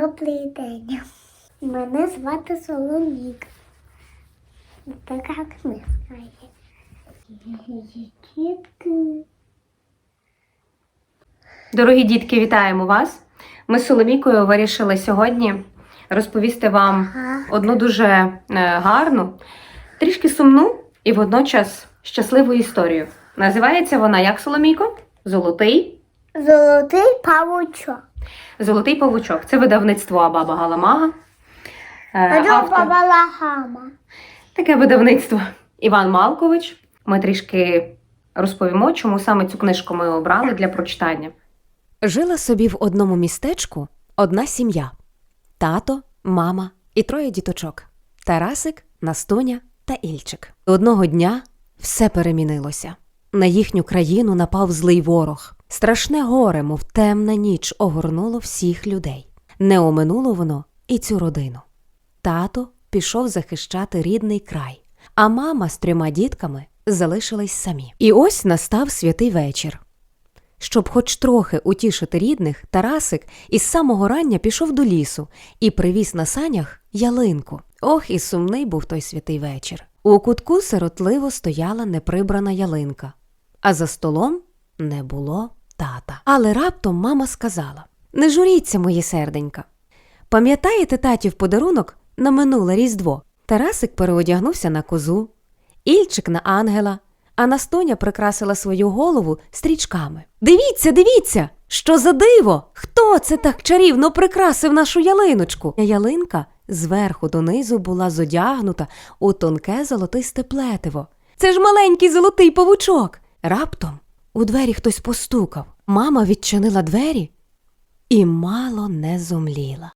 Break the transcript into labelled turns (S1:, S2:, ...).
S1: Добрий день. Мене звати Соломік. Така книжка є. Дітки.
S2: Дорогі дітки, вітаємо вас! Ми з Соломікою вирішили сьогодні розповісти вам
S1: Ага.
S2: одну дуже е, гарну, трішки сумну і водночас щасливу історію. Називається вона як Соломійко? Золотий.
S1: Золотий павучок.
S2: Золотий павучок. Це видавництво Абаба Галамага. Е, автор- Таке видавництво Іван Малкович. Ми трішки розповімо, чому саме цю книжку ми обрали для прочитання.
S3: Жила собі в одному містечку одна сім'я: тато, мама і троє діточок Тарасик, Настуня та Ільчик. Одного дня все перемінилося. На їхню країну напав злий ворог. Страшне горе, мов темна ніч, огорнуло всіх людей. Не оминуло воно і цю родину. Тато пішов захищати рідний край, а мама з трьома дітками залишились самі. І ось настав святий вечір. Щоб хоч трохи утішити рідних, Тарасик із самого рання пішов до лісу і привіз на санях ялинку. Ох, і сумний був той святий вечір. У кутку сиротливо стояла неприбрана ялинка, а за столом не було тата. Але раптом мама сказала: Не журіться, моє серденька. Пам'ятаєте татів подарунок на минуле Різдво? Тарасик переодягнувся на козу, Ільчик на ангела, а Настоня прикрасила свою голову стрічками. Дивіться, дивіться! Що за диво? Хто це так чарівно прикрасив нашу ялиночку? Ялинка зверху донизу була зодягнута у тонке золотисте плетиво. Це ж маленький золотий павучок. Раптом у двері хтось постукав. Мама відчинила двері і мало не зомліла.